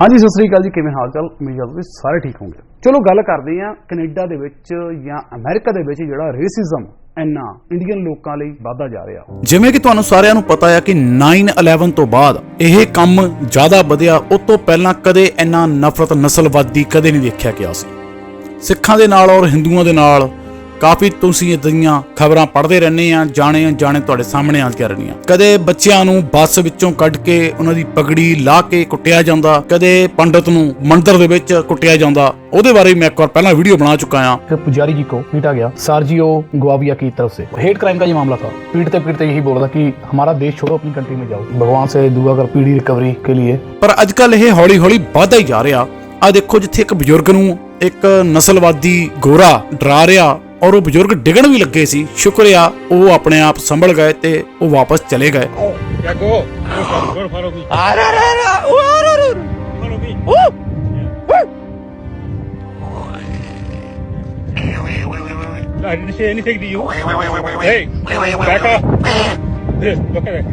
ਹਾਂਜੀ, ਸਤਿ ਸ੍ਰੀ ਅਕਾਲ ਜੀ। ਕਿਵੇਂ ਹਾਲ ਚਾਲ? ਉਮੀਦ ਕਰਦਾ ਤੁਸੀਂ ਸਾਰੇ ਠੀਕ ਹੋਵੋਗੇ ਚਲੋ, ਗੱਲ ਕਰਦੇ ਹਾਂ ਕੈਨੇਡਾ ਦੇ ਵਿੱਚ ਜਾਂ ਅਮਰੀਕਾ ਦੇ ਵਿੱਚ ਜਿਹੜਾ ਰੇਸਿਜ਼ਮ ਇੰਨਾ ਇੰਡੀਅਨ ਲੋਕਾਂ ਲਈ ਵਾਧਾ ਜਾ ਰਿਹਾ। ਜਿਵੇਂ ਕਿ ਤੁਹਾਨੂੰ ਸਾਰਿਆਂ ਨੂੰ ਪਤਾ ਹੈ ਕਿ 9/11 ਤੋਂ ਬਾਅਦ ਇਹ ਕੰਮ ਜ਼ਿਆਦਾ ਵਧਿਆ। ਉਸ ਤੋਂ ਪਹਿਲਾਂ ਕਦੇ ਇੰਨਾ ਨਫ਼ਰਤ ਨਸਲਵਾਦੀ ਕਦੇ ਨਹੀਂ ਦੇਖਿਆ ਗਿਆ ਸੀ। ਸਿੱਖਾਂ ਦੇ ਨਾਲ ਔਰ ਹਿੰਦੂਆਂ ਦੇ ਨਾਲ ਕਾਫੀ ਤੁਸੀਂ ਇਦਾਂ ਦੀਆਂ ਖਬਰਾਂ ਪੜ੍ਹਦੇ ਰਹਿੰਦੇ ਆ ਜਾਣੇ ਜਾਣੇ ਤੁਹਾਡੇ ਸਾਹਮਣੇ ਆ ਕੇ ਰਹਿੰਦੀਆਂ ਕਦੇ ਬੱਚਿਆਂ ਨੂੰ ਬੱਸ ਵਿੱਚੋਂ ਕੱਢ ਕੇ ਉਹਨਾਂ ਦੀ ਪਗੜੀ ਲਾ ਕੇ ਕੁੱਟਿਆ ਜਾਂਦਾ ਕਦੇ ਪੰਡਤ ਨੂੰ ਮੰਦਿਰ ਦੇ ਵਿੱਚ ਕੁੱਟਿਆ ਜਾਂਦਾ ਉਹਦੇ ਬਾਰੇ ਵੀ ਮੈਂ ਇੱਕ ਵਾਰ ਪਹਿਲਾਂ ਵੀਡੀਓ ਬਣਾ ਚੁੱਕਾ ਆ फिर पुजारी जी को पीटा गया सार्जियो गुआविया की तरफ से हेट क्राइम का ये मामला था पीटते पीटते यही बोल रहा था कि हमारा देश छोड़ो अपनी कंट्री में जाओ भगवान से दुआ कर पीढ़ी रिकवरी के लिए ਪਰ ਅੱਜ ਕੱਲ ਇਹ ਹੌਲੀ ਹੌਲੀ ਵੱਧਦਾ ਹੀ ਜਾ ਰਿਹਾ ਆ ਦੇਖੋ ਜਿੱਥੇ ਇੱਕ ਬਜ਼ੁਰਗ ਨੂੰ ਇੱਕ ਨਸਲਵਾਦੀ ਗੋਰਾ ਡਰਾ ਰਿਹਾ ਔਰ ਉਹ ਬਜ਼ੁਰਗ ਡਿੱਗਣ ਵੀ ਲੱਗੇ ਸੀ ਸ਼ੁਕਰ ਆ ਉਹ ਆਪਣੇ ਆਪ ਸੰਭਲ ਗਏ ਤੇ ਉਹ ਵਾਪਸ ਚਲੇ ਗਏ Yeah, go. Go, follow, go, follow me. Follow me. I didn't say anything to you. Hey, back off. This, look at it.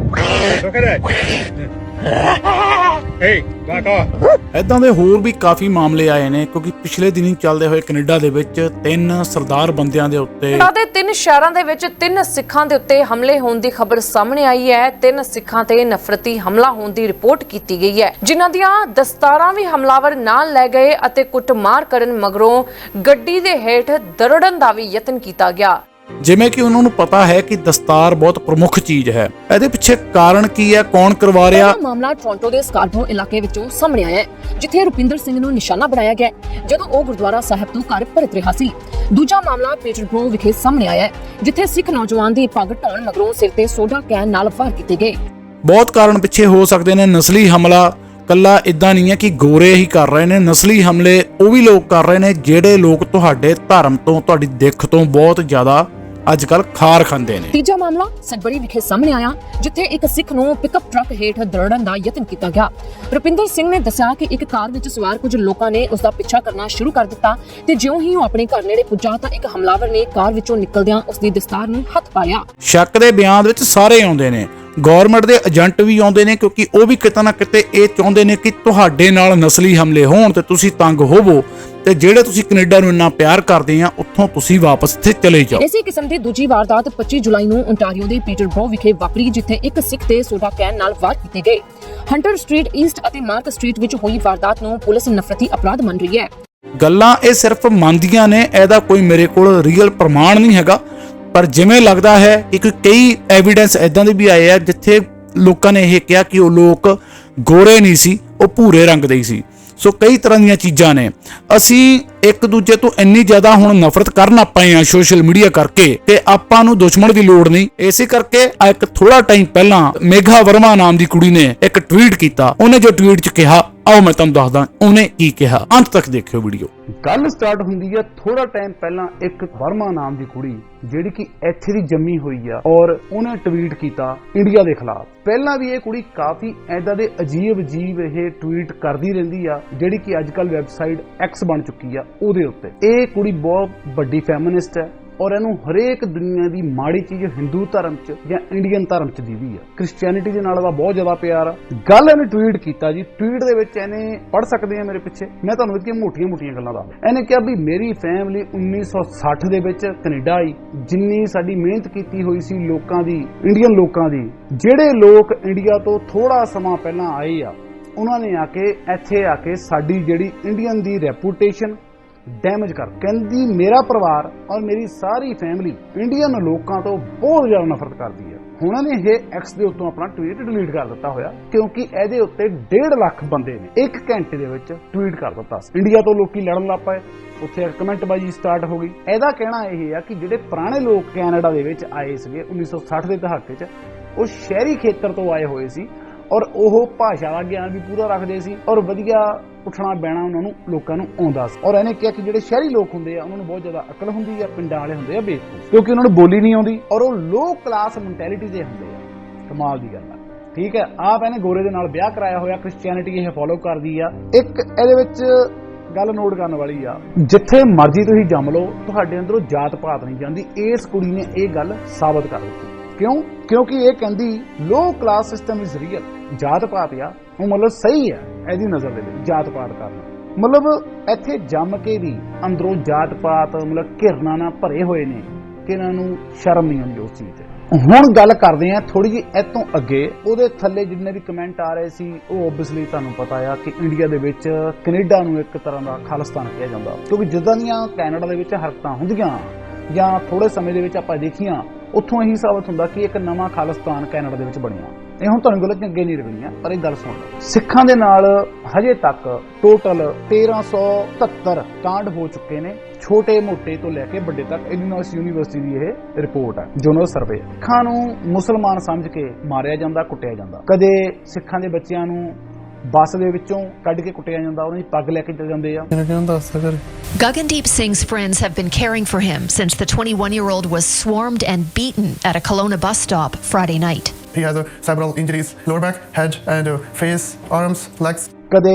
Look at it. Off. ਐਦਾਂ ਦੇ ਹੋਰ ਵੀ ਕਾਫੀ ਮਾਮਲੇ ਆਏ ਨੇ ਕਿਉਂਕਿ ਪਿਛਲੇ ਦਿਨੀ ਚੱਲਦੇ ਹੋਏ ਕੈਨੇਡਾ ਦੇ ਵਿੱਚ ਤਿੰਨ ਸਰਦਾਰ ਬੰਦਿਆਂ ਦੇ ਉੱਤੇ ਕੈਨੇਡਾ ਦੇ ਤਿੰਨ ਸ਼ਹਿਰਾਂ ਦੇ ਵਿੱਚ ਤਿੰਨ ਸਿੱਖਾਂ ਦੇ ਉੱਤੇ ਹਮਲੇ ਹੋਣ ਦੀ ਖਬਰ ਸਾਹਮਣੇ ਆਈ ਹੈ। ਤਿੰਨ ਸਿੱਖਾਂ ਤੇ ਨਫ਼ਰਤੀ ਹਮਲਾ ਹੋਣ ਦੀ ਰਿਪੋਰਟ ਕੀਤੀ ਗਈ ਹੈ। ਜਿਨ੍ਹਾਂ ਦੀਆਂ ਦਸਤਾਰਾਂ ਵੀ ਹਮਲਾਵਰ ਨਾਲ ਲੈ ਗਏ ਅਤੇ ਕੁੱਟਮਾਰ ਕਰਨ ਮਗਰੋਂ ਗੱਡੀ ਦੇ ਹੇਠ ਦਰੜਨ ਦਾ ਵੀ ਯਤਨ ਕੀਤਾ ਗਿਆ। ਜਿਵੇਂ ਕਿ ਉਹਨਾਂ ਨੂੰ ਪਤਾ ਹੈ ਕਿ ਦਸਤਾਰ ਬਹੁਤ ਪ੍ਰਮੁੱਖ ਚੀਜ਼ ਹੈ। ਇਹਦੇ ਪਿੱਛੇ ਕਾਰਨ ਕੀ ਹੈ? ਕੌਣ ਕਰਵਾ ਰਿਹਾ? ਮਾਮਲਾ ਟੋਰਾਂਟੋ ਦੇ ਸਕਾਰਬੋ ਇਲਾਕੇ ਵਿੱਚੋਂ ਸਾਹਮਣੇ ਆਇਆ ਹੈ ਜਿੱਥੇ ਰੁਪਿੰਦਰ ਸਿੰਘ ਨੂੰ ਨਿਸ਼ਾਨਾ ਬਣਾਇਆ ਗਿਆ ਜਦੋਂ ਉਹ ਗੁਰਦੁਆਰਾ ਸਾਹਿਬ ਤੋਂ ਘਰ ਪਰਤ ਰਿਹਾ ਸੀ। ਦੂਜਾ ਮਾਮਲਾ ਪੀਟਰਬਰੋ ਵਿਖੇ ਸਾਹਮਣੇ ਆਇਆ ਹੈ, ਜਿੱਥੇ ਸਿੱਖ ਨੌਜਵਾਨ ਦੀ ਪੱਗ ਢਾਉਣ ਮਗਰੋਂ ਸਿਰ ਤੇ ਸੋਡਾ ਕੈਨ ਨਾਲ ਵਾਰ ਕੀਤੇ ਗਏ। ਬਹੁਤ ਕਾਰਨ ਪਿੱਛੇ ਹੋ ਸਕਦੇ ਨੇ। ਨਸਲੀ ਹਮਲਾ ਕੱਲਾ ਇਦਾਂ ਨਹੀਂ ਹੈ ਕਿ ਗੋਰੇ ਹੀ ਕਰ ਰਹੇ ਨੇ ਨਸਲੀ ਹਮਲੇ ਉਹ ਵੀ ਲੋਕ ਕਰ ਰਹੇ ਨੇ ਜਿਹੜੇ ਲੋਕ ਤੁਹਾਡੇ ਧਰਮ ਤੋਂ ਤੁਹਾਡੀ ਦਿੱਖ ਤੋਂ ਬਹੁਤ ਜ਼ਿਆਦਾ ਅੱਜ ਕੱਲ ਖਾਰ ਖਾਂਦੇ ਨੇ। ਤੀਜਾ ਮਾਮਲਾ ਸਗਬੜੀ ਵਿਖੇ ਸਾਹਮਣੇ ਆਇਆ ਜਿੱਥੇ ਇੱਕ ਸਿੱਖ ਨੂੰ ਪਿਕਅਪ ਟਰੱਕ ਹੇਠ ਦਰੜਨ ਦਾ ਯਤਨ ਕੀਤਾ ਗਿਆ। ਰੁਪਿੰਦਰ ਸਿੰਘ ਨੇ ਦੱਸਿਆ ਕਿ ਇੱਕ ਕਾਰ ਵਿੱਚ ਸਵਾਰ ਕੁਝ ਲੋਕਾਂ ਨੇ ਉਸ ਦਾ ਪਿੱਛਾ ਕਰਨਾ ਸ਼ੁਰੂ ਕਰ ਦਿੱਤਾ ਤੇ ਜਿਉਂ ਹੀ ਉਹ ਆਪਣੇ ਘਰ ਨੇੜੇ ਪੁੱਜਾ ਤਾਂ ਇੱਕ ਹਮਲਾਵਰ ਨੇ ਕਾਰ ਵਿੱਚੋਂ ਨਿਕਲਦਿਆਂ ਉਸ ਦੀ ਦਸਤਾਰ ਨੂੰ ਹੱਥ ਪਾਇਆ। ਸ਼ੱਕ ਦੇ ਬਿਆਨ ਵਿੱਚ ਸਾਰੇ ਆਉਂਦੇ ਨੇ। ਗਵਰਨਮੈਂਟ ਦੇ ਏਜੰਟ ਵੀ ਆਉਂਦੇ ਨੇ ਕਿਉਂਕਿ ਉਹ ਵੀ ਕਿਤੇ ਨਾ ਕਿਤੇ ਇਹ ਚਾਹੁੰਦੇ ਨੇ ਕਿ ਤੁਹਾਡੇ ਨਾਲ ਨਸਲੀ ਹਮਲੇ ਹੋਣ ਤੇ ਤੁਸੀਂ ਤੰਗ ਹੋਵੋ ਤੇ ਜਿਹੜੇ ਤੁਸੀਂ ਕੈਨੇਡਾ ਨੂੰ ਇੰਨਾ ਪਿਆਰ ਕਰਦੇ ਆ ਉੱਥੋਂ ਤੁਸੀਂ ਵਾਪਸ ਇੱਥੇ ਚਲੇ ਜਾਓ। ਇਸੇ ਕਿਸਮ ਦੀ ਦੂਜੀ ਵਾਰਦਾਤ 25 ਜੁਲਾਈ ਨੂੰ ਓਨਟਾਰੀਓ ਦੇ ਪੀਟਰਬਰੋ ਵਿਖੇ ਵਾਪਰੀ ਜਿੱਥੇ ਇੱਕ ਸਿੱਖ ਤੇ ਸੋਡਾ ਕੈਨ ਨਾਲ ਵਾਰ ਕੀਤੇ ਗਏ। ਹੰਟਰ ਸਟਰੀਟ ਈਸਟ ਅਤੇ ਮਾਰਕ ਸਟਰੀਟ ਵਿੱਚ ਹੋਈ ਵਾਰਦਾਤ ਨੂੰ ਪੁਲਿਸ ਨਫ਼ਰਤੀ ਅਪਰਾਧ ਮੰਨ ਰਹੀ ਹੈ। ਗੱਲਾਂ ਇਹ ਸਿਰਫ ਮੰਨਦੀਆਂ ਨੇ ਇਹਦਾ ਕੋਈ ਮੇਰੇ ਕੋਲ ਰੀਅਲ ਪ੍ਰਮਾਣ ਨਹੀਂ ਹੈਗਾ। ਪਰ ਜਿਵੇਂ ਲੱਗਦਾ ਹੈ, ਇੱਕ ਕਈ ਐਵੀਡੈਂਸ ਇਦਾਂ ਦੇ ਵੀ ਆਏ ਆ, ਜਿੱਥੇ ਲੋਕਾਂ ਨੇ ਇਹ ਕਿਹਾ ਕਿ ਉਹ ਲੋਕ ਗੋਰੇ ਨਹੀਂ ਸੀ, ਉਹ ਭੂਰੇ ਰੰਗ ਦੇ ਹੀ ਸੀ। ਸੋ ਕਈ ਤਰ੍ਹਾਂ ਦੀਆਂ ਚੀਜ਼ਾਂ ਨੇ। ਅਸੀਂ ਇੱਕ ਦੂਜੇ ਤੋਂ ਇੰਨੀ ਜ਼ਿਆਦਾ ਹੁਣ ਨਫ਼ਰਤ ਕਰਨ ਪਏ ਆ ਸੋਸ਼ਲ ਮੀਡੀਆ ਕਰਕੇ ਕਿ ਆਪਾਂ ਨੂੰ ਦੁਸ਼ਮਣ ਦੀ ਲੋੜ ਨਹੀਂ। ਇਸੇ ਕਰਕੇ ਆ ਇੱਕ ਥੋੜਾ ਟਾਈਮ ਪਹਿਲਾਂ ਮੇਘਾ ਵਰਮਾ ਨਾਮ ਦੀ ਕੁੜੀ ਨੇ ਇੱਕ ਟਵੀਟ ਕੀਤਾ। ਉਹਨੇ ਜੋ ਟਵੀਟ 'ਚ ਕਿਹਾ ਆਓ ਮੈਂ ਤੁਹਾਨੂੰ ਦੱਸਦਾ, ਉਹਨੇ ਕੀ ਕਿਹਾ? ਅੰਤ ਤੱਕ ਦੇਖਿਓ ਵੀਡੀਓ। ਗੱਲ ਸਟਾਰਟ ਹੁੰਦੀ ਹੈ ਥੋੜਾ ਟਾਈਮ ਪਹਿਲਾਂ ਇੱਕ ਵਰਮਾ ਨਾਮ ਦੀ ਕੁੜੀ, ਜਿਹੜੀ ਕਿ ਇੱਥੇ ਦੀ ਜੰਮੀ ਹੋਈ ਆ ਔਰ ਉਹਨੇ ਟਵੀਟ ਕੀਤਾ ਇੰਡੀਆ ਦੇ ਖਿਲਾਫ। ਪਹਿਲਾਂ ਵੀ ਇਹ ਕੁੜੀ ਕਾਫੀ ਐਦਾਂ ਦੇ ਅਜੀਬ ਅਜੀਬ ਇਹ ਟਵੀਟ ਕਰਦੀ ਰਹਿੰਦੀ ਆ, ਜਿਹੜੀ ਕਿ ਅੱਜ ਕੱਲ ਵੈਬਸਾਈਟ ਐਕਸ ਬਣ ਚੁੱਕੀ ਆ ਉਹਦੇ ਉੱਤੇ। ਇਹ ਕੁੜੀ ਬਹੁਤ ਵੱਡੀ ਫੈਮਿਨਿਸਟ ਹੈ ਔਰ ਇਹਨੂੰ ਹਰੇਕ ਦੁਨੀਆ ਦੀ ਮਾੜੀ ਚੀਜ਼ ਹਿੰਦੂ ਧਰਮ 'ਚ ਜਾਂ ਇੰਡੀਅਨ ਧਰਮ 'ਚ ਦੀਦੀ ਆ। ਕ੍ਰਿਸਚੀਅਨਿਟੀ ਦੇ ਨਾਲ ਦਾ ਬਹੁਤ ਜ਼ਿਆਦਾ ਪਿਆਰ ਆ। ਗੱਲ ਇਹਨੇ ਟਵੀਟ ਕੀਤਾ ਜੀ। ਟਵੀਟ ਦੇ ਵਿੱਚ ਇਹਨੇ ਪੜ ਸਕਦੇ ਆ ਮੇਰੇ ਪਿੱਛੇ। ਮੈਂ ਤੁਹਾਨੂੰ ਇਹਦੀਆਂ ਮੋਟੀਆਂ-ਮੋਟੀਆਂ ਗੱਲਾਂ ਦੱਸਦਾ। ਇਹਨੇ ਕਿਹਾ ਵੀ ਮੇਰੀ ਫੈਮਿਲੀ 1960 ਦੇ ਵਿੱਚ ਕੈਨੇਡਾ ਆਈ, ਜਿੰਨੀ ਸਾਡੀ ਮਿਹਨਤ ਕੀਤੀ ਹੋਈ ਸੀ ਲੋਕਾਂ ਦੀ ਇੰਡੀਅਨ ਲੋਕਾਂ ਦੀ। ਜਿਹੜੇ ਲੋਕ ਇੰਡੀਆ ਤੋਂ ਥੋੜਾ ਸਮਾਂ ਪਹਿਲਾਂ ਆਏ ਆ, ਉਹਨਾਂ ਨੇ ਆ ਕੇ ਇੱਥੇ ਆ ਕੇ ਸਾਡੀ ਜਿਹੜੀ ਇੰਡੀਅਨ ਦੀ ਰੈਪੂਟੇਸ਼ਨ ਡੈਮੇਜ ਕਰ। ਕਹਿੰਦੀ, ਮੇਰਾ ਪਰਿਵਾਰ ਔਰ ਮੇਰੀ ਸਾਰੀ ਫੈਮਿਲੀ ਇੰਡੀਅਨ ਲੋਕਾਂ ਤੋਂ ਬਹੁਤ ਜ਼ਿਆਦਾ ਨਫ਼ਰਤ ਕਰਦੀ ਹੈ। ਉਹਨਾਂ ਨੇ ਇਹ ਐਕਸ ਦੇ ਉੱਤੋਂ ਆਪਣਾ ਟਵੀਟ ਡਿਲੀਟ ਕਰ ਦਿੱਤਾ ਹੋਇਆ, ਕਿਉਂਕਿ ਇਹਦੇ ਉੱਤੇ 1.5 ਲੱਖ ਬੰਦੇ ਨੇ ਇੱਕ ਘੰਟੇ ਦੇ ਵਿੱਚ ਟਵੀਟ ਕਰ ਦਿੱਤਾ। ਸੀ ਇੰਡੀਆ ਤੋਂ ਲੋਕੀ ਲੜਨ ਲੱਗ ਪਏ। ਉੱਥੇ ਕਮੈਂਟ ਬਾਜੀ ਸਟਾਰਟ ਹੋ ਗਈ। ਇਹਦਾ ਕਹਿਣਾ ਇਹ ਆ ਕਿ ਜਿਹੜੇ ਪੁਰਾਣੇ ਲੋਕ ਕੈਨੇਡਾ ਦੇ ਵਿੱਚ ਆਏ ਸੀਗੇ 1960 ਦੇ ਦਹਾਕੇ 'ਚ, ਉਹ ਸ਼ਹਿਰੀ ਖੇਤਰ ਤੋਂ ਆਏ ਹੋਏ ਸੀ। ਔਰ ਉਹ ਭਾਸ਼ਾ ਦਾ ਗਿਆਨ ਵੀ ਪੂਰਾ ਰੱਖਦੇ ਸੀ ਔਰ ਵਧੀਆ ਉੱਠਣਾ ਬਹਿਣਾ ਉਹਨਾਂ ਨੂੰ, ਲੋਕਾਂ ਨੂੰ ਆਉਂਦਾ ਸੀ। ਔਰ ਇਹਨੇ ਕਿਹਾ ਕਿ ਜਿਹੜੇ ਸ਼ਹਿਰੀ ਲੋਕ ਹੁੰਦੇ ਆ, ਉਹਨਾਂ ਨੂੰ ਬਹੁਤ ਜ਼ਿਆਦਾ ਅਕਲ ਹੁੰਦੀ ਆ, ਪਿੰਡਾਂ ਵਾਲੇ ਹੁੰਦੇ ਆ ਬੇਵਕੂਫ, ਕਿਉਂਕਿ ਉਹਨਾਂ ਨੂੰ ਬੋਲੀ ਨਹੀਂ ਆਉਂਦੀ। ਔਰ ਉਹ ਲੋ ਕਲਾਸ ਮੈਂਟੈਲਿਟੀ ਦੇ ਹੁੰਦੇ ਆ। ਕਮਾਲ ਦੀ ਗੱਲ ਆ। ਠੀਕ ਹੈ ਆਪ ਇਹਨੇ ਗੋਰੇ ਦੇ ਨਾਲ ਵਿਆਹ ਕਰਾਇਆ ਹੋਇਆ ਕ੍ਰਿਸਚੀਅਨਿਟੀ ਇਹ ਫੋਲੋ ਕਰਦੀ ਆ। ਇੱਕ ਇਹਦੇ ਵਿੱਚ ਗੱਲ ਨੋਟ ਕਰਨ ਵਾਲੀ ਆ, ਜਿੱਥੇ ਮਰਜ਼ੀ ਤੁਸੀਂ ਜੰਮ ਲਓ, ਤੁਹਾਡੇ ਅੰਦਰੋਂ ਜਾਤ ਪਾਤ ਨਹੀਂ ਜਾਂਦੀ। ਇਸ ਕੁੜੀ ਨੇ ਇਹ ਗੱਲ ਸਾਬਤ ਕਰ ਦਿੱਤੀ। ਕਿਉਂ? ਕਿਉਂਕਿ ਇਹ ਕਹਿੰਦੀ low class system is real ਜਾਤ ਪਾਤ ਆ, ਉਹ ਮਤਲਬ ਸਹੀ ਹੈ ਇਹਦੀ ਨਜ਼ਰ ਦੇ ਵਿੱਚ ਜਾਤ ਪਾਤ ਕਰਨਾ। ਮਤਲਬ ਇੱਥੇ ਜੰਮ ਕੇ ਵੀ ਅੰਦਰੋਂ ਜਾਤ ਪਾਤ, ਮਤਲਬ ਘਿਰਨਾ ਨਾਲ ਭਰੇ ਹੋਏ ਨੇ ਕਿ ਇਹਨਾਂ ਨੂੰ ਸ਼ਰਮ ਨਹੀਂ ਆਉਂਦੀ ਉਸ ਚੀਜ਼ ਤੇ। ਹੁਣ ਗੱਲ ਕਰਦੇ ਆ ਥੋੜੀ ਜਿਹੀ ਇਹ ਤੋਂ ਅੱਗੇ, ਉਹਦੇ ਥੱਲੇ ਜਿੰਨੇ ਵੀ ਕਮੈਂਟ ਆ ਰਹੇ ਸੀ, ਉਹ ਓਬਵੀਅਸਲੀ ਤੁਹਾਨੂੰ ਪਤਾ ਆ ਕਿ ਇੰਡੀਆ ਦੇ ਵਿੱਚ ਕੈਨੇਡਾ ਨੂੰ ਇੱਕ ਤਰ੍ਹਾਂ ਦਾ ਖਾਲਿਸਤਾਨ ਕਿਹਾ ਜਾਂਦਾ। ਕਿਉਂਕਿ ਜਿੱਦਾਂ ਦੀਆਂ ਕੈਨੇਡਾ ਦੇ ਵਿੱਚ ਹਰਕਤਾਂ ਹੁੰਦੀਆਂ, ਜਾਂ ਥੋੜੇ ਸਮੇਂ ਦੇ ਵਿੱਚ ਆਪਾਂ ਦੇਖੀਆਂ, ਉੱਥੋਂ ਇਹੀ ਸਾਬਤ ਹੁੰਦਾ ਕਿ ਇੱਕ ਨਵਾਂ ਖਾਲਿਸਤਾਨ ਕੈਨੇਡਾ ਦੇ ਵਿੱਚ ਬਣਿਆ। ਇਹ ਹੁਣ ਤੁਹਾਨੂੰ ਗੱਲਾਂ ਚੰਗੇ ਨਹੀਂ ਲੱਗਣੀਆਂ ਪਰ ਇਹ ਗੱਲ ਸੁਣ। ਲਓ ਸਿੱਖਾਂ ਦੇ ਨਾਲ ਹਜੇ ਤੱਕ ਟੋਟਲ 1377 ਕਾਂਡ ਹੋ ਚੁੱਕੇ ਨੇ। ਛੋਟੇ ਮੋਟੇ ਤੋਂ ਲੈ ਕੇ ਵੱਡੇ ਤੱਕ ਇਲੀਨੋਇਸ ਯੂਨੀਵਰਸਿਟੀ ਦੀ ਇਹ ਰਿਪੋਰਟ ਹੈ ਜੋਨਲ ਸਰਵੇ ਸਿੱਖਾਂ ਨੂੰ ਮੁਸਲਮਾਨ ਸਮਝ ਕੇ ਮਾਰਿਆ ਜਾਂਦਾ ਕੁੱਟਿਆ ਜਾਂਦਾ। ਕਦੇ ਸਿੱਖਾਂ ਦੇ ਬੱਚਿਆਂ ਨੂੰ ਬੱਸ ਦੇ ਵਿੱਚੋਂ ਕੱਢ ਕੇ ਕੁੱਟਿਆ ਜਾਂਦਾ ਉਹਨਾਂ ਦੀ ਪੱਗ ਲੈ ਕੇ ਚਲੇ ਜਾਂਦੇ ਆ। Gagandeep Singh's friends have been caring for him since the 21 year old was swarmed and beaten at a Kelowna bus stop Friday night. He has uh, several injuries, lower back, head, and uh, face, arms, legs. ਕਦੇ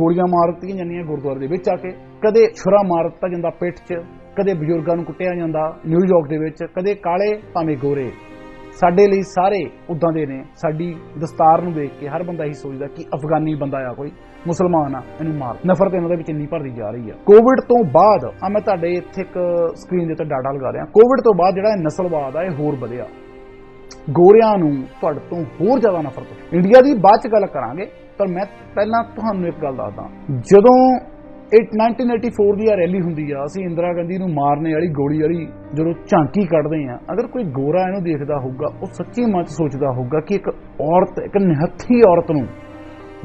ਗੋਲੀਆਂ ਮਾਰ ਦਿੱਤੀਆਂ ਜਾਂਦੀਆਂ ਗੁਰਦੁਆਰੇ ਦੇ ਵਿੱਚ ਆ ਕੇ ਕਦੇ ਛੁਰਾ ਮਾਰ ਦਿੱਤਾ ਜਾਂਦਾ ਪਿੱਠ 'ਚ ਕਦੇ ਬਜ਼ੁਰਗਾਂ ਨੂੰ ਕੁੱਟਿਆ ਜਾਂਦਾ ਨਿਊਯਾਰਕ ਦੇ ਵਿੱਚ ਕਦੇ ਕਾਲੇ ਭਾਵੇਂ ਗੋਰੇ। ਸਾਡੇ ਲਈ ਸਾਰੇ ਉਦਾਂ ਦੇ ਨੇ। ਸਾਡੀ ਦਸਤਾਰ ਨੂੰ ਦੇਖ ਕੇ ਹਰ ਬੰਦਾ ਹੀ ਸੋਚਦਾ ਕਿ ਅਫਗਾਨੀ ਬੰਦਾ ਆ ਕੋਈ ਮੁਸਲਮਾਨ ਆ ਇਹਨੂੰ ਮਾਰ। ਨਫ਼ਰਤ ਇਹਨਾਂ ਦੇ ਵਿੱਚ ਇੰਨੀ ਭਰਦੀ ਜਾ ਰਹੀ ਆ। ਕੋਵਿਡ ਤੋਂ ਬਾਅਦ ਆ ਮੈਂ ਤੁਹਾਡੇ ਇੱਥੇ ਇੱਕ ਸਕਰੀਨ ਦੇ ਉੱਤੇ ਡਾਟਾ ਲਗਾ ਰਿਹਾ। ਕੋਵਿਡ ਤੋਂ ਬਾਅਦ ਜਿਹੜਾ ਨਸਲਵਾਦ ਆ ਇਹ ਹੋਰ ਵਧਿਆ। ਗੋਰਿਆਂ ਨੂੰ ਤੁਹਾਡੇ ਤੋਂ ਹੋਰ ਜ਼ਿਆਦਾ ਨਫ਼ਰਤ ਹੋਈ। ਇੰਡੀਆ ਦੀ ਬਾਅਦ ਚ ਗੱਲ ਕਰਾਂਗੇ, ਪਰ ਮੈਂ ਪਹਿਲਾਂ ਤੁਹਾਨੂੰ ਇੱਕ ਗੱਲ ਦੱਸਦਾ ਜਦੋਂ ਇਹ 1984 ਦੀ ਆ ਰੈਲੀ ਹੁੰਦੀ ਆ, ਅਸੀਂ ਇੰਦਰਾ ਗਾਂਧੀ ਨੂੰ ਮਾਰਨੇ ਵਾਲੀ ਗੋਲੀ ਵਾਲੀ ਜਦੋਂ ਝਾਂਕੀ ਕੱਢਦੇ ਆ, ਅਗਰ ਕੋਈ ਗੋਰਾ ਇਹਨੂੰ ਦੇਖਦਾ ਹੋਊਗਾ, ਉਹ ਸੱਚੀ ਮਨ ਚ ਸੋਚਦਾ ਹੋਊਗਾ ਕਿ ਇੱਕ ਔਰਤ, ਇੱਕ ਨਿਹੱਥੀ ਔਰਤ ਨੂੰ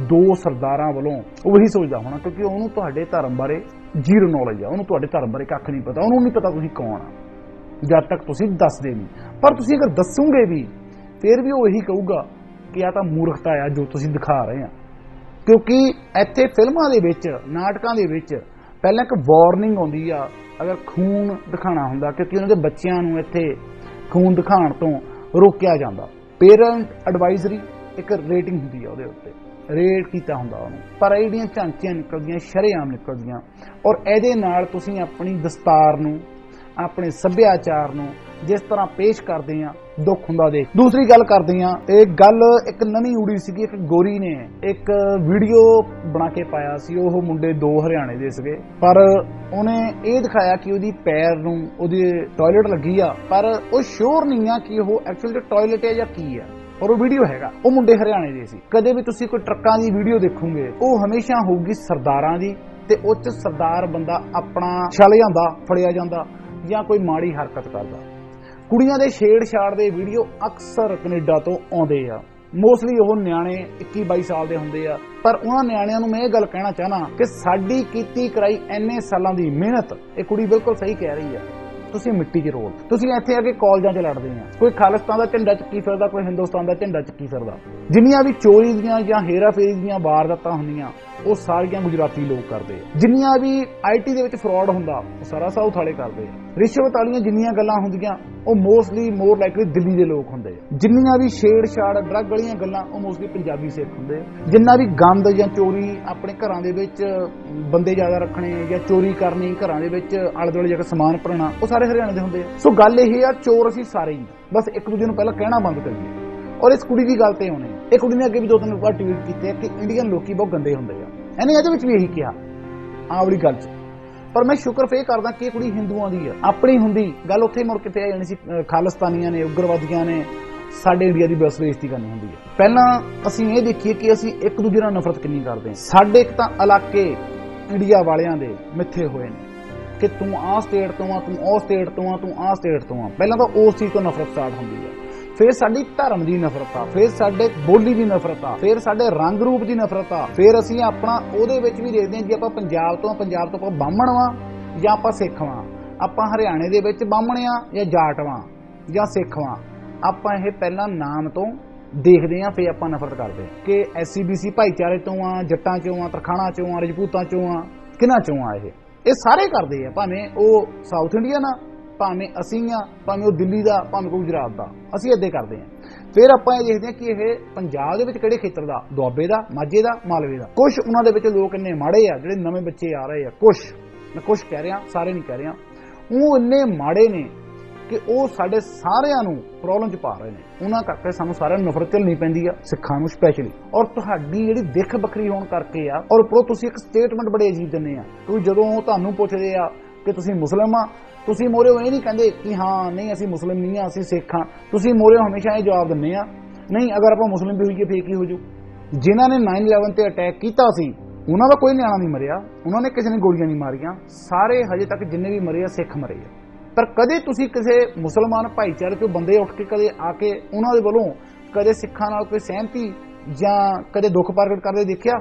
ਦੋ ਸਰਦਾਰਾਂ ਵੱਲੋਂ ਉਹੀ ਸੋਚਦਾ ਹੋਣਾ, ਕਿਉਂਕਿ ਉਹਨੂੰ ਤੁਹਾਡੇ ਧਰਮ ਬਾਰੇ ਜ਼ੀਰੋ ਨੌਲੇਜ ਆ, ਉਹਨੂੰ ਤੁਹਾਡੇ ਧਰਮ ਬਾਰੇ ਕੱਖ ਨਹੀਂ ਪਤਾ, ਉਹਨੂੰ ਨਹੀਂ ਪਤਾ ਤੁਸੀਂ ਕੌਣ ਆ ਜਦ ਤੱਕ ਤੁਸੀਂ ਦੱਸਦੇ ਨਹੀਂ। ਪਰ ਤੁਸੀਂ ਅਗਰ ਦੱਸੋਗੇ ਵੀ, ਫਿਰ ਵੀ ਉਹ ਇਹੀ ਕਹੂਗਾ ਕਿ ਆ ਤਾਂ ਮੂਰਖਤਾ ਆ ਜੋ ਤੁਸੀਂ ਦਿਖਾ ਰਹੇ ਆ। ਕਿਉਂਕਿ ਇੱਥੇ ਫਿਲਮਾਂ ਦੇ ਵਿੱਚ, ਨਾਟਕਾਂ ਦੇ ਵਿੱਚ ਪਹਿਲਾਂ ਇੱਕ ਵਾਰਨਿੰਗ ਆਉਂਦੀ ਆ, ਅਗਰ ਖੂਨ ਦਿਖਾਣਾ ਹੁੰਦਾ, ਕਿਉਂਕਿ ਉਹਨਾਂ ਦੇ ਬੱਚਿਆਂ ਨੂੰ ਇੱਥੇ ਖੂਨ ਦਿਖਾਉਣ ਤੋਂ ਰੋਕਿਆ ਜਾਂਦਾ। ਪੇਰੈਂਟ ਐਡਵਾਈਜ਼ਰੀ ਇੱਕ ਰੇਟਿੰਗ ਹੁੰਦੀ ਆ ਉਹਦੇ ਉੱਤੇ। ਰੇਟ ਕੀਤਾ ਹੁੰਦਾ ਉਹਨੂੰ। ਪਰ ਇਹ ਜਿਹੜੀਆਂ ਝਾਂਕੀਆਂ ਨਿਕਲਦੀਆਂ, ਸ਼ਰੇਆਮ ਨਿਕਲਦੀਆਂ, ਔਰ ਇਹਦੇ ਨਾਲ ਤੁਸੀਂ ਆਪਣੀ ਦਸਤਾਰ ਨੂੰ ਆਪਣੇ ਸੱਭਿਆਚਾਰ ਨੂੰ ਜਿਸ ਤਰ੍ਹਾਂ ਪੇਸ਼ ਕਰਦੇ ਆ ਦੁੱਖ ਹੁੰਦਾ ਦੇਖ। ਦੂਸਰੀ ਗੱਲ ਕਰਦੇ ਆ ਇਹ ਗੱਲ ਇੱਕ ਨਵੀਂ ਉੜੀ ਸੀਗੀ, ਇੱਕ ਗੋਰੀ ਨੇ ਇੱਕ ਵੀਡੀਓ ਬਣਾ ਕੇ ਪਾਇਆ ਸੀ, ਉਹ ਮੁੰਡੇ ਦੋ ਹਰਿਆਣੇ ਦੇ ਸੀਗੇ। ਪਰ ਉਹਨੇ ਇਹ ਦਿਖਾਇਆ ਕਿ ਉਹਦੀ ਪੈਰ ਨੂੰ ਉਹਦੀ ਟਾਇਲਟ ਲੱਗੀ ਆ, ਪਰ ਉਹ ਸ਼ੋਰ ਨਹੀਂ ਆ ਕਿ ਉਹ ਐਕਚੁਅਲ ਟਾਇਲਟ ਹੈ ਜਾਂ ਕੀ ਆ ਔਰ ਉਹ ਵੀਡੀਓ ਹੈਗਾ। ਉਹ ਮੁੰਡੇ ਹਰਿਆਣੇ ਦੇ ਸੀ। ਕਦੇ ਵੀ ਤੁਸੀਂ ਕੋਈ ਟਰੱਕਾਂ ਦੀ ਵੀਡੀਓ ਦੇਖੋਗੇ, ਉਹ ਹਮੇਸ਼ਾ ਹੋਊਗੀ ਸਰਦਾਰਾਂ ਦੀ, ਤੇ ਉਹ 'ਚ ਸਰਦਾਰ ਬੰਦਾ ਆਪਣਾ ਛਲ ਜਾਂਦਾ ਫੜਿਆ ਜਾਂਦਾ। ਜਾਂ ਕੋਈ ਮਾੜੀ ਹਰਕਤ ਕਰਦਾ। ਕੁੜੀਆਂ ਦੇ ਛੇੜਛਾੜ ਦੇ ਵੀਡੀਓ ਅਕਸਰ ਕੈਨੇਡਾ ਤੋਂ ਆਉਂਦੇ ਆ। ਮੋਸਟਲੀ ਉਹ ਨਿਆਣੇ 21 22 ਸਾਲ ਦੇ ਹੁੰਦੇ ਆ। ਪਰ ਉਹਨਾਂ ਨਿਆਣਿਆਂ ਨੂੰ ਮੈਂ ਇਹ ਗੱਲ ਕਹਿਣਾ ਚਾਹਨਾ ਕਿ ਸਾਡੀ ਕੀਤੀ ਕਰਾਈ ਐਨੇ ਸਾਲਾਂ ਦੀ ਮਿਹਨਤ, ਇਹ ਕੁੜੀ ਬਿਲਕੁਲ ਸਹੀ ਕਹਿ ਰਹੀ ਆ। ਤੁਸੀਂ ਮਿੱਟੀ 'ਚ ਰੋਲ। ਤੁਸੀਂ ਇੱਥੇ ਆ ਕੇ ਕਾਲਜਾਂ 'ਚ ਲੜਦੇ ਆ। ਕੋਈ ਖਾਲਿਸਤਾਨ ਦਾ ਝੰਡਾ ਚੱਕੀ ਫਿਰਦਾ, ਕੋਈ ਹਿੰਦੁਸਤਾਨ ਦਾ ਝੰਡਾ ਚੱਕੀ ਫਿਰਦਾ। ਜਿੰਨੀਆਂ ਵੀ ਚੋਰੀ ਦੀਆਂ ਜਾਂ ਹੇਰਾਫੇਰੀ ਦੀਆਂ ਵਾਰਦਾਤਾਂ ਹੁੰਦੀਆਂ ਉਹ ਸਾਰੀਆਂ ਗੁਜਰਾਤੀ ਲੋਕ ਕਰਦੇ ਆ। ਜਿੰਨੀਆਂ ਵੀ ਆਈਟੀ ਦੇ ਵਿੱਚ ਫਰਾਡ ਹੁੰਦਾ, ਉਹ ਸਾਰਾ ਸਾਊਥ ਵਾਲੇ ਕਰਦੇ ਆ। ਰਿਸ਼ਵਤ ਵਾਲੀਆਂ ਜਿੰਨੀਆਂ ਗੱਲਾਂ ਹੁੰਦੀਆਂ, ਉਹ ਮੋਸਟਲੀ ਮੋਰ ਲਾਈਕਲੀ ਦਿੱਲੀ ਦੇ ਲੋਕ ਹੁੰਦੇ ਆ। ਜਿੰਨੀਆਂ ਵੀ ਛੇੜ-ਛਾੜ ਡਰੱਗ ਵਾਲੀਆਂ ਗੱਲਾਂ, ਉਹ ਮੋਸਟਲੀ ਪੰਜਾਬੀ ਸਿੱਖ ਹੁੰਦੇ ਜਿੰਨਾ ਵੀ ਗੰਦ ਜਾਂ ਚੋਰੀ ਆਪਣੇ ਘਰਾਂ ਦੇ ਵਿੱਚ ਬੰਦੇ ਜ਼ਿਆਦਾ ਰੱਖਣੇ ਜਾਂ ਚੋਰੀ ਕਰਨੀ, ਘਰਾਂ ਦੇ ਵਿੱਚ ਆਲੇ ਦੁਆਲੇ ਜਾ ਕੇ ਸਮਾਨ ਭਰਨਾ, ਉਹ ਸਾਰੇ ਹਰਿਆਣੇ ਦੇ ਹੁੰਦੇ ਆ। ਸੋ ਗੱਲ ਇਹ ਆ, ਚੋਰ ਅਸੀਂ ਸਾਰੇ ਹੀ ਬਸ ਇੱਕ ਦੂਜੇ ਨੂੰ ਪਹਿਲਾਂ ਕਹਿਣਾ ਬੰਦ ਕਰੀਏ। ਔਰ ਇਸ ਕੁੜੀ ਦੀ ਗੱਲ ਤੇ ਆਉਣੇ ਇਹ ਕੁੜੀ ਨੇ ਅੱਗੇ ਵੀ ਦੋ ਤਿੰਨ ਵਾਰ ਟਵੀਟ ਕੀਤੇ ਆ ਕਿ ਇੰਡੀਅਨ ਲੋਕੀ ਬਹੁਤ ਗੰਦੇ ਹੁੰਦੇ ਆ। ਇਹਨੇ ਇਹਦੇ ਵਿੱਚ ਵੀ ਇਹੀ ਕਿਹਾ, ਆਹ ਵਾਲੀ ਗੱਲ 'ਚ। ਪਰ ਮੈਂ ਸ਼ੁਕਰ ਫੇ ਕਰਦਾ ਕਿ ਇਹ ਕੁੜੀ ਹਿੰਦੂਆਂ ਦੀ ਆ। ਆਪਣੀ ਹੁੰਦੀ, ਗੱਲ ਉੱਥੇ ਮੁੜ ਕੇ ਪੈ ਜਾਣੀ ਸੀ, ਅਹ, ਖਾਲਿਸਤਾਨੀਆਂ ਨੇ, ਉਗਰਵਾਦੀਆਂ ਨੇ, ਸਾਡੇ ਇੰਡੀਆ ਦੀ ਬਸ ਬੇਇੱਜ਼ਤੀ ਕਰਨੀ ਹੁੰਦੀ ਹੈ ਪਹਿਲਾਂ ਅਸੀਂ ਇਹ ਦੇਖੀਏ ਕਿ ਅਸੀਂ ਇੱਕ ਦੂਜੇ ਨਾਲ ਨਫ਼ਰਤ ਕਿੰਨੀ ਕਰਦੇ ਹਾਂ ਸਾਡੇ ਇੱਕ ਤਾਂ ਇਲਾਕੇ ਇੰਡੀਆ ਵਾਲਿਆਂ ਦੇ ਮਿੱਥੇ ਹੋਏ ਨੇ ਕਿ ਤੂੰ ਆਹ ਸਟੇਟ ਤੋਂ ਆ, ਤੂੰ ਉਹ ਸਟੇਟ ਤੋਂ ਆ, ਤੂੰ ਆਹ ਸਟੇਟ ਤੋਂ ਆ। ਪਹਿਲਾਂ ਤਾਂ ਉਸ ਚੀਜ਼ ਤੋਂ ਨਫ਼ਰਤ ਸਟਾਰਟ ਹੁੰਦੀ ਹੈ ਫਿਰ ਸਾਡੀ ਧਰਮ ਦੀ ਨਫ਼ਰਤ ਆ ਫਿਰ ਸਾਡੇ ਬੋਲੀ ਦੀ ਨਫ਼ਰਤ ਆ ਫਿਰ ਸਾਡੇ ਰੰਗ ਰੂਪ ਦੀ ਨਫ਼ਰਤ ਆ ਫਿਰ ਅਸੀਂ ਆਪਣਾ ਉਹਦੇ ਵਿੱਚ ਵੀ ਦੇਖਦੇ ਹਾਂ ਜੇ ਆਪਾਂ ਪੰਜਾਬ ਤੋਂ ਆ, ਪੰਜਾਬ ਤੋਂ ਆਪਾਂ ਬਾਹਮਣ ਵਾਂ ਜਾਂ ਆਪਾਂ ਸਿੱਖ ਵਾਂ। ਆਪਾਂ ਹਰਿਆਣੇ ਦੇ ਵਿੱਚ ਬਾਹਮਣ ਆ ਜਾਂ ਜਾਟ ਵਾਂ ਜਾਂ ਸਿੱਖ ਵਾਂ। ਆਪਾਂ ਇਹ ਪਹਿਲਾਂ ਨਾਮ ਤੋਂ ਦੇਖਦੇ ਆ ਫਿਰ ਆਪਾਂ ਨਫ਼ਰਤ ਕਰਦੇ ਹਾਂ ਕਿ ਐਸਸੀਬੀਸੀ ਭਾਈਚਾਰੇ ਤੋਂ ਆ ਜੱਟਾਂ ਚੋਂ ਆ ਤਰਖਾਣਾ ਚੋਂ ਆ ਰਜਪੂਤਾਂ ਚੋਂ ਆ ਕਿਹਨਾਂ ਚੋਂ ਆ ਇਹ? ਇਹ ਸਾਰੇ ਕਰਦੇ ਆ ਭਾਵੇਂ ਉਹ ਸਾਊਥ ਇੰਡੀਅਨ ਆ ਭਾਵੇਂ ਅਸੀਂ ਆ, ਭਾਵੇਂ ਉਹ ਦਿੱਲੀ ਦਾ, ਭਾਵੇਂ ਕੋਈ ਗੁਜਰਾਤ ਦਾ, ਅਸੀਂ ਏਦਾਂ ਕਰਦੇ ਆ ਫਿਰ ਆਪਾਂ ਇਹ ਦੇਖਦੇ ਆ ਕਿ ਇਹ ਪੰਜਾਬ ਦੇ ਵਿੱਚ ਕਿਹੜੇ ਖੇਤਰ ਦਾ, ਦੁਆਬੇ ਦਾ, ਮਾਝੇ ਦਾ, ਮਾਲਵੇ ਦਾ। ਕੁਝ ਉਹਨਾਂ ਦੇ ਵਿੱਚ ਲੋਕ ਇੰਨੇ ਮਾੜੇ ਆ, ਜਿਹੜੇ ਨਵੇਂ ਬੱਚੇ ਆ ਰਹੇ ਆ ਕੁਝ ਮੈਂ ਕੁਝ ਕਹਿ ਰਿਹਾ, ਸਾਰੇ ਨਹੀਂ ਕਹਿ ਰਿਹਾ। ਉਹ ਇੰਨੇ ਮਾੜੇ ਨੇ ਕਿ ਉਹ ਸਾਡੇ ਸਾਰਿਆਂ ਨੂੰ ਪ੍ਰੋਬਲਮ 'ਚ ਪਾ ਰਹੇ ਨੇ। ਉਹਨਾਂ ਕਰਕੇ ਸਾਨੂੰ ਸਾਰਿਆਂ ਨੂੰ ਨਫ਼ਰਤ ਝੱਲਣੀ ਪੈਂਦੀ ਆ, ਸਿੱਖਾਂ ਨੂੰ ਸਪੈਸ਼ਲੀ ਔਰ ਤੁਹਾਡੀ ਜਿਹੜੀ ਦਿੱਖ ਬੱਕਰੀ ਹੋਣ ਕਰਕੇ ਆ, ਔਰ ਉੱਪਰੋਂ ਤੁਸੀਂ ਇੱਕ ਸਟੇਟਮੈਂਟ ਬੜੇ ਅਜੀਬ ਦਿੰਦੇ ਆ ਕਿ ਜਦੋਂ ਉਹ ਤੁਹਾਨੂੰ ਪੁੱਛਦੇ ਆ ਕਿ ਤੁਸੀਂ ਮੁਸਲਮ ਆ ਤੁਸੀਂ ਮੋਰੇ ਇਹ ਨਹੀਂ ਕਹਿੰਦੇ ਕਿ ਹਾਂ, ਨਹੀਂ, ਅਸੀਂ ਮੁਸਲਮ ਨਹੀਂ ਆ, ਅਸੀਂ ਸਿੱਖ ਆ ਤੁਸੀਂ ਮੋਰੇ ਹਮੇਸ਼ਾ ਇਹ ਜਵਾਬ ਦਿੰਦੇ ਆ, ਨਹੀਂ, ਅਗਰ ਆਪਾਂ ਮੁਸਲਿਮ ਵੀ ਹੋਈਏ, ਫੇਰ ਕੀ ਹੋ ਜੂ ਜਿਨ੍ਹਾਂ ਨੇ 9/11 ਤੇ ਅਟੈਕ ਕੀਤਾ ਸੀ, ਉਹਨਾਂ ਦਾ ਕੋਈ ਨਿਆਣਾ ਨਹੀਂ ਮਰਿਆ, ਉਹਨਾਂ ਨੇ ਕਿਸੇ ਨੇ ਗੋਲੀਆਂ ਨਹੀਂ ਮਾਰੀਆਂ, ਸਾਰੇ ਹਜੇ ਤੱਕ ਜਿੰਨੇ ਵੀ ਮਰੇ ਆ, ਸਿੱਖ ਮਰੇ ਆ। ਪਰ ਕਦੇ ਤੁਸੀਂ ਕਿਸੇ ਮੁਸਲਮਾਨ ਭਾਈਚਾਰੇ ਤੋਂ ਬੰਦੇ ਉੱਠ ਕੇ ਕਦੇ ਆ ਕੇ ਉਹਨਾਂ ਦੇ ਵੱਲੋਂ ਕਦੇ ਸਿੱਖਾਂ ਨਾਲ ਕੋਈ ਸਹਿਮਤੀ ਜਾਂ ਕਦੇ ਦੁੱਖ ਪ੍ਰਗਟ ਕਰਦੇ ਦੇਖਿਆ?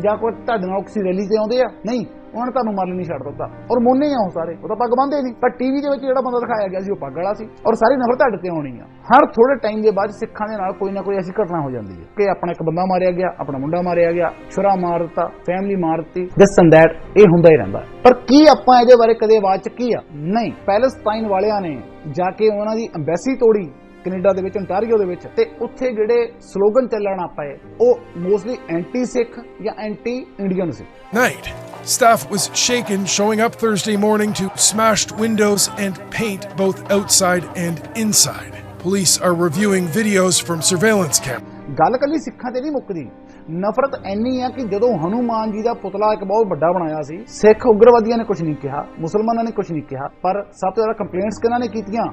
ਜਾਂ ਕੋਈ ਤੁਹਾਡੇ ਨਾਲ ਕਿਸੇ ਰੈਲੀ ਤੇ ਆਉਂਦੇ ਆ? ਨਹੀਂ। ਉਹਨਾਂ ਤੁਹਾਨੂੰ ਮਾਰਨ ਨਹੀਂ ਛੱਡ ਦਿੱਤਾ। ਔਰ ਮੋਨੇ ਆ ਉਹ ਸਾਰੇ। ਉਹ ਤਾਂ ਪੱਗ ਬੰਨਦੇ ਨਹੀਂ। ਪਰ ਟੀਵੀ ਦੇ ਵਿੱਚ ਜਿਹੜਾ ਬੰਦਾ ਦਿਖਾਇਆ ਗਿਆ ਸੀ, ਉਹ ਪੱਗ ਵਾਲਾ ਸੀ। ਔਰ ਸਾਰੀ ਨਫ਼ਰਤ ਤੁਹਾਡੇ ਤੇ ਆਉਣੀ ਆ। ਹਰ ਥੋੜੇ ਟਾਈਮ ਦੇ ਬਾਅਦ ਸਿੱਖਾਂ ਦੇ ਨਾਲ ਕੋਈ ਨਾ ਕੋਈ ਐਸੀ ਘਟਨਾ ਹੋ ਜਾਂਦੀ ਹੈ ਕਿ ਆਪਣਾ ਇੱਕ ਬੰਦਾ ਮਾਰਿਆ ਗਿਆ, ਆਪਣਾ ਮੁੰਡਾ ਮਾਰਿਆ ਗਿਆ, ਛੁਰਾ ਮਾਰ ਦਿੱਤਾ ਫੈਮਿਲੀ ਮਾਰ ਦਿੱਤੀ। ਦਿਸ ਐਂਡ ਦੈਟ ਇਹ ਹੁੰਦਾ ਹੀ ਰਹਿੰਦਾ ਪਰ ਕੀ ਆਪਾਂ ਇਹਦੇ ਬਾਰੇ ਕਦੇ ਆਵਾਜ਼ ਚੱਕੀ ਆ? ਨਹੀਂ। ਪੈਲਸਟਾਈਨ ਵਾਲਿਆਂ ਨੇ ਜਾ ਕੇ ਉਹਨਾਂ ਦੀ ਐਮਬੈਸੀ ਤੋੜੀ। ਕੈਨੇਡਾ ਦੇ ਵਿੱਚ ontario ਦੇ ਵਿੱਚ ਤੇ ਉੱਥੇ ਜਿਹੜੇ ਸਲੋਗਨ ਚੱਲਣ ਪਏ ਉਹ ਮੋਸਟਲੀ ਐਂਟੀ ਸਿੱਖ ਜਾਂ ਐਂਟੀ ਇੰਡੀਅਨ ਸੀ night. Staff was shaken showing up Thursday morning to smashed windows and paint both outside and inside. Police are reviewing videos from surveillance cameras. ਗੱਲ ਕੱਲੀ ਸਿੱਖਾਂ ਤੇ ਨਹੀਂ ਮੁੱਕਦੀ ਨਫ਼ਰਤ ਇੰਨੀ ਆ ਕਿ ਜਦੋਂ ਹਨੂਮਾਨ ਜੀ ਦਾ ਪੁਤਲਾ ਇੱਕ ਬਹੁਤ ਵੱਡਾ ਬਣਾਇਆ ਸੀ ਸਿੱਖ ਉਗਰਵਾਦੀਆਂ ਨੇ ਕੁਝ ਨਹੀਂ ਕਿਹਾ ਮੁਸਲਮਾਨਾਂ ਨੇ ਕੁਝ ਨਹੀਂ ਕਿਹਾ ਪਰ ਸਭ ਤੋਂ ਜ਼ਿਆਦਾ ਕੰਪਲੇਂਟਸ ਕਿਹਨਾਂ ਨੇ ਕੀਤੀਆਂ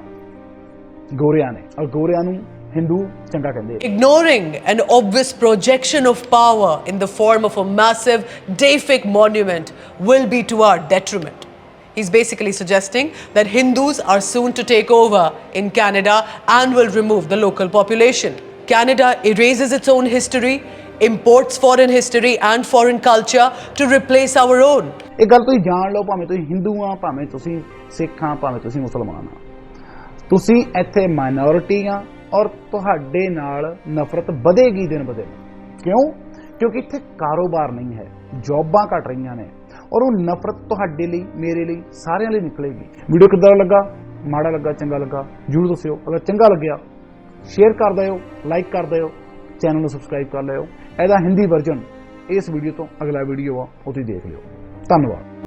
ਗੋਰਿਆਂ ਨੇ ਔਰ ਗੋਰਿਆਂ ਨੂੰ ਹਿੰਦੂ ਚੰਗਾ ਕਹਿੰਦੇ ਆ। ignoring an obvious projection of power in the form of a massive deific monument will be to our detriment. He's basically suggesting that Hindus are soon to take over in Canada and will remove the local population. Canada erases its own history, imports foreign history and foreign culture to replace our own. ਇਹ ਗੱਲ ਤੁਸੀਂ ਜਾਣ ਲਓ ਭਾਵੇਂ ਤੁਸੀਂ ਹਿੰਦੂ ਆ ਭਾਵੇਂ ਤੁਸੀਂ ਸਿੱਖ ਆ ਭਾਵੇਂ ਤੁਸੀਂ ਮੁਸਲਮਾਨ ਆ ਤੁਸੀਂ ਇੱਥੇ ਮਾਈਨੋਰਿਟੀ ਆ ਔਰ ਤੁਹਾਡੇ ਨਾਲ ਨਫ਼ਰਤ ਵਧੇਗੀ, ਦਿਨ ਬਦਿਨ ਕਿਉਂ? ਕਿਉਂਕਿ ਇੱਥੇ ਕਾਰੋਬਾਰ ਨਹੀਂ ਹੈ, ਜੌਬਾਂ ਘਟ ਰਹੀਆਂ ਨੇ ਔਰ ਉਹ ਨਫ਼ਰਤ ਤੁਹਾਡੇ ਲਈ, ਮੇਰੇ ਲਈ, ਸਾਰਿਆਂ ਲਈ ਨਿਕਲੇਗੀ। ਵੀਡੀਓ ਕਿੱਦਾਂ ਦਾ ਲੱਗਾ? ਮਾੜਾ ਲੱਗਾ, ਚੰਗਾ ਲੱਗਾ? ਜਰੂਰ ਦੱਸਿਓ। ਅਗਰ ਚੰਗਾ ਲੱਗਿਆ ਸ਼ੇਅਰ ਕਰ ਦਿਓ ਲਾਈਕ ਕਰ ਦਿਓ ਚੈਨਲ ਨੂੰ ਸਬਸਕ੍ਰਾਈਬ ਕਰ ਲਿਓ। ਇਹਦਾ ਹਿੰਦੀ ਵਰਜ਼ਨ ਇਸ ਵੀਡੀਓ ਤੋਂ ਅਗਲਾ ਵੀਡੀਓ ਆ ਉਹ ਤੁਸੀਂ ਦੇਖ ਲਿਓ। ਧੰਨਵਾਦ।